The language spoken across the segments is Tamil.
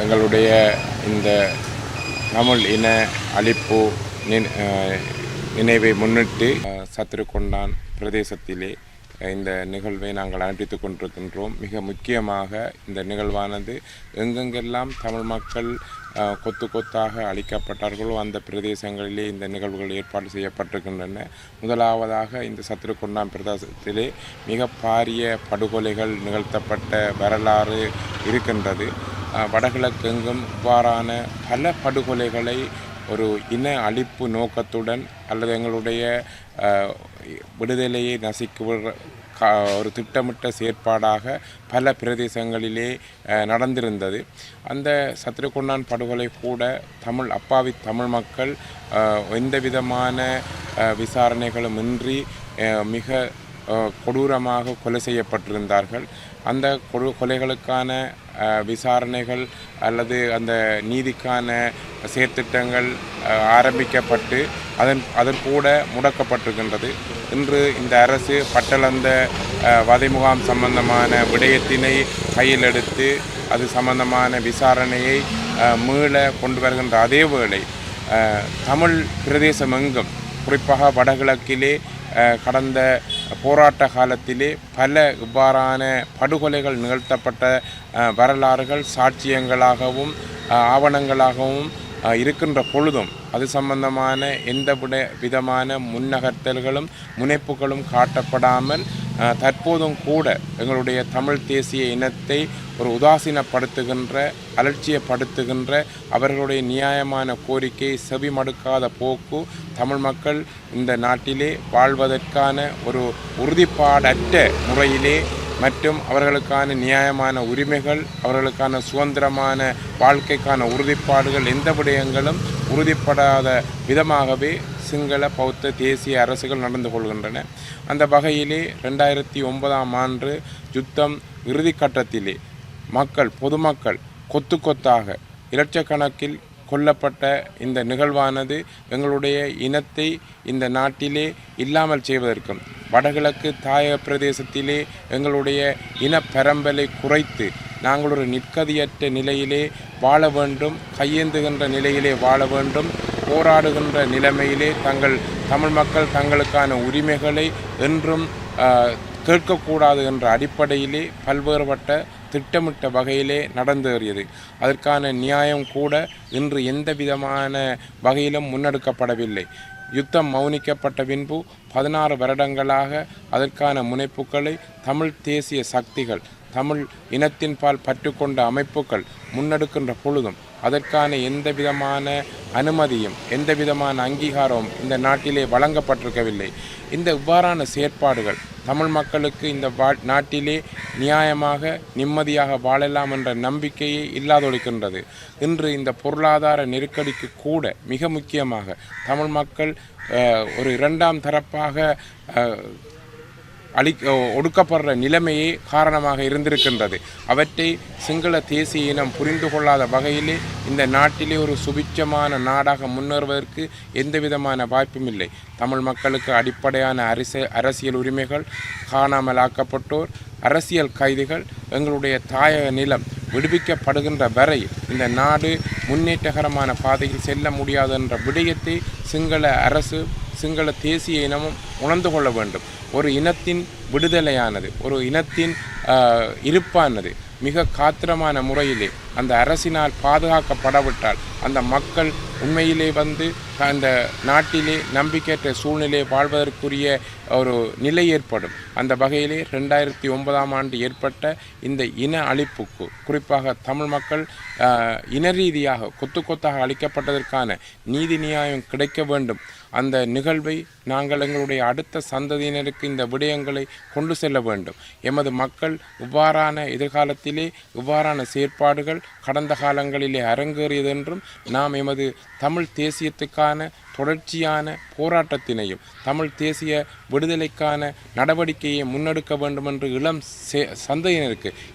எங்களுடைய இந்த தமிழ் இன அழிப்பு நினைவை முன்னிட்டு சத்திருக்கொண்டான் பிரதேசத்திலே இந்த நிகழ்வை நாங்கள் அனுப்பித்துக் கொண்டிருக்கின்றோம். மிக முக்கியமாக இந்த நிகழ்வானது எங்கெங்கெல்லாம் தமிழ் மக்கள் கொத்து கொத்தாக அழிக்கப்பட்டார்களோ அந்த பிரதேசங்களிலே இந்த நிகழ்வுகள் ஏற்பாடு செய்யப்பட்டிருக்கின்றன. முதலாவதாக இந்த சத்ருகொண்டான் பிரதேசத்திலே மிக பாரிய படுகொலைகள் நிகழ்த்தப்பட்ட வரலாறு இருக்கின்றது. வடகிழக்கெங்கும் இவ்வாறான பல படுகொலைகளை ஒரு இன அழிப்பு நோக்கத்துடன் அல்லது எங்களுடைய விடுதலையை நசிக்குவ ஒரு திட்டமிட்ட செயற்பாடாக பல பிரதேசங்களிலே நடந்திருந்தது. அந்த சத்ருகுண்டான் படுகொலை கூட தமிழ் அப்பாவி தமிழ் மக்கள் எந்த விதமான விசாரணைகளும் இன்றி மிக கொடூரமாக கொலை செய்யப்பட்டிருந்தார்கள். அந்த கொடு கொலைகளுக்கான விசாரணைகள் அல்லது அந்த நீதிக்கான செயற்திட்டங்கள் ஆரம்பிக்கப்பட்டு அதன் அதன் கூட முடக்கப்பட்டிருக்கின்றது. இன்று இந்த அரசு பட்டளந்த வதை முகாம் சம்பந்தமான விடயத்தினை கையில் எடுத்து அது சம்பந்தமான விசாரணையை மீள கொண்டு வருகின்ற அதே வேளை தமிழ் பிரதேசம் எங்கும் குறிப்பாக வடகிழக்கிலே கடந்த போராட்ட காலத்திலே பல இவ்வாறான படுகொலைகள் நிகழ்த்தப்பட்ட வரலாறுகள் சாட்சியங்களாகவும் ஆவணங்களாகவும் இருக்கின்ற பொழுதும் அது சம்பந்தமான எந்த விதமான முன்னகர்த்தல்களும் முனைப்புகளும் காட்டப்படாமல் தற்போதும் கூட எங்களுடைய தமிழ் தேசிய இனத்தை ஒரு உதாசீனப்படுத்துகின்ற அலட்சியப்படுத்துகின்ற அவர்களுடைய நியாயமான கோரிக்கை செவி மடுக்காத போக்கு தமிழ் மக்கள் இந்த நாட்டிலே வாழ்வதற்கான ஒரு உறுதிப்பாடற்ற முறையிலே மற்றும் அவர்களுக்கான நியாயமான உரிமைகள் அவர்களுக்கான சுதந்திரமான வாழ்க்கைக்கான உறுதிப்பாடுகள் எந்த விடயங்களும் உறுதிப்படாத விதமாகவே சிங்கள பௌத்த தேசிய அரசுகள் நடந்து கொள்கின்றன. அந்த வகையிலே ரெண்டாயிரத்தி ஒன்பதாம் ஆண்டு யுத்தம் இறுதிக்கட்டத்திலே மக்கள் பொதுமக்கள் கொத்து கொத்தாக இலட்சக்கணக்கில் கொல்லப்பட்ட இந்த நிகழ்வானது எங்களுடைய இனத்தை இந்த நாட்டிலே இல்லாமல் செய்வதற்கும் வடகிழக்கு தாயக பிரதேசத்திலே எங்களுடைய இன பரம்பலை குறைத்து நாங்கள் ஒரு நிற்கதியற்ற நிலையிலே வாழ வேண்டும் கையேந்துகின்ற நிலையிலே வாழ வேண்டும் போராடுகின்ற நிலைமையிலே தங்கள் தமிழ் மக்கள் தங்களுக்கான உரிமைகளை என்றும் கேட்கக்கூடாது என்ற அடிப்படையிலே பல்வேறுபட்ட திட்டமிட்ட வகையிலே நடந்தேறியது. அதற்கான நியாயம் கூட இன்று எந்த விதமான வகையிலும் முன்னெடுக்கப்படவில்லை. யுத்தம் மௌனிக்கப்பட்ட பின்பு பதினாறு வருடங்களாக அதற்கான முனைப்புகளை தமிழ் தேசிய சக்திகள் தமிழ் இனத்தின்பால் பற்றுக்கொண்ட அமைப்புகள் முன்னெடுக்கின்ற பொழுதும் அதற்கான எந்த விதமான அனுமதியும் எந்த விதமான அங்கீகாரமும் இந்த நாட்டிலே வழங்கப்பட்டிருக்கவில்லை. இந்த இவ்வாறான செயற்பாடுகள் தமிழ் மக்களுக்கு இந்த வா நாட்டிலே நியாயமாக நிம்மதியாக வாழலாம் என்ற நம்பிக்கையே இல்லாதொழிக்கின்றது. இன்று இந்த பொருளாதார நெருக்கடிக்கு கூட மிக முக்கியமாக தமிழ் மக்கள் ஒரு இரண்டாம் தரப்பாக அளி ஒடுக்கப்படுற நிலைமையே காரணமாக இருந்திருக்கின்றது. அவற்றை சிங்கள தேசிய இனம் புரிந்து கொள்ளாத வகையிலே இந்த நாட்டிலே ஒரு சுபிச்சமான நாடாக முன்னேறுவதற்கு எந்த விதமான வாய்ப்பும் இல்லை. தமிழ் மக்களுக்கு அடிப்படையான அரச அரசியல் உரிமைகள் காணாமலாக்கப்பட்டோர் அரசியல் கைதிகள் எங்களுடைய தாயக நிலம் விடுவிக்கப்படுகின்ற வரை இந்த நாடு முன்னேற்றகரமான பாதையில் செல்ல முடியாது என்ற விடயத்தை சிங்கள அரசு சிங்கள தேசிய இனமும் உணர்ந்து கொள்ள வேண்டும். ஒரு இனத்தின் விடுதலையானது ஒரு இனத்தின் இருப்பானது மிக காத்திரமான முறையிலே அந்த அரசினால் பாதுகாக்கப்படவிட்டால் அந்த மக்கள் உண்மையிலே வந்து அந்த நாட்டிலே நம்பிக்கையற்ற சூழ்நிலை வாழ்வதற்குரிய ஒரு நிலை ஏற்படும். அந்த வகையிலே ரெண்டாயிரத்தி ஒன்பதாம் ஆண்டு ஏற்பட்ட இந்த இன அழிப்புக்கு குறிப்பாக தமிழ் மக்கள் இன ரீதியாக கொத்து கொத்தாக அளிக்கப்பட்டதற்கான நீதி நியாயம் கிடைக்க வேண்டும். அந்த நிகழ்வை நாங்கள் எங்களுடைய அடுத்த சந்ததியினருக்கு இந்த விடயங்களை கொண்டு செல்ல வேண்டும். எமது மக்கள் இவ்வாறான எதிர்காலத்திலே இவ்வாறான செயற்பாடுகள் கடந்த காலங்களிலே அரங்கேறியதென்றும் நாம் எமது தமிழ் தேசியத்துக்கான தொடர்ச்சியான போராட்டத்தினையும் தமிழ் தேசிய விடுதலைக்கான நடவடிக்கையை முன்னெடுக்க வேண்டும் என்று இளம் சே-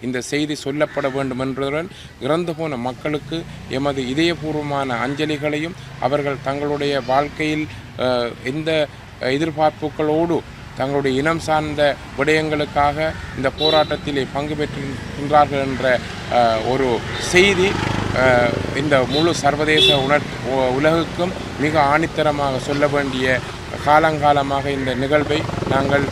இந்த செய்தி சொல்லப்பட வேண்டுமென்றதுடன் இறந்து போன மக்களுக்கு எமது இதயபூர்வமான அஞ்சலிகளையும் அவர்கள் தங்களுடைய வாழ்க்கையில் எந்த எதிர்பார்ப்புகளோடு தங்களுடைய இனம் சார்ந்த விடயங்களுக்காக இந்த போராட்டத்திலே பங்கு பெற்றிருக்கின்றார்கள் என்ற ஒரு செய்தி இந்த முழு சர்வதேச உணர் உ- உலகுக்கும் மிக ஆணித்தரமாக சொல்ல வேண்டிய காலங்காலமாக இந்த நிகழ்வை நாங்கள்